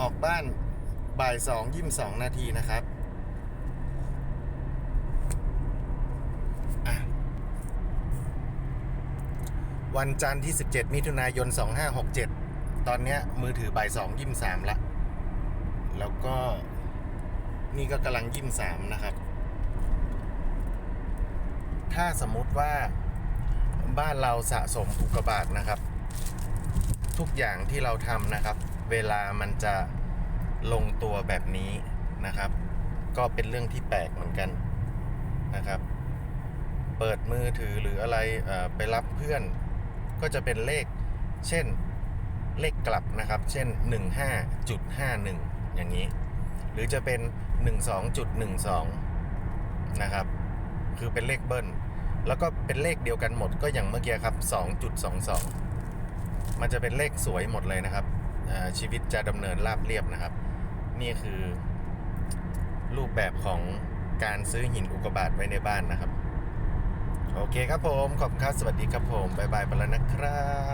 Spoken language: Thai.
ออกบ้านบ่ายสองยี่สองนาทีนะครับวันจันทร์ที่ 17 มิถุนายน 2567 ตอนนี้มือถือบ่ายสองยี่สามละ แล้วก็นี่ก็กำลังยี่สามนะครับ ถ้าสมมุติว่าบ้านเราสะสมอุกกาบาตนะครับ ทุกอย่างที่เราทำนะครับ เวลามันจะลงตัวแบบนี้นะครับ ก็เป็นเรื่องที่แปลกเหมือนกันนะครับ เปิดมือถือหรืออะไรไปรับเพื่อน ก็จะเป็นเลข เช่นเลขกลับนะครับ เช่น 15.51 อย่างนี้ หรือจะเป็น 12.12 นะครับ คือเป็นเลขเบิ้ล แล้วก็เป็นเลขเดียวกันหมดก็อย่างเมื่อกี้ครับ 2.22 มันจะเป็นเลขสวยหมดเลยนะครับ ชีวิตจะดำเนินราบเรียบนะครับ นี่คือรูปแบบของการซื้อหินอุกบาทไว้ในบ้านนะครับ โอเคครับผม ขอบคุณครับ สวัสดีครับผม บ๊ายบายไปแล้วนะครับ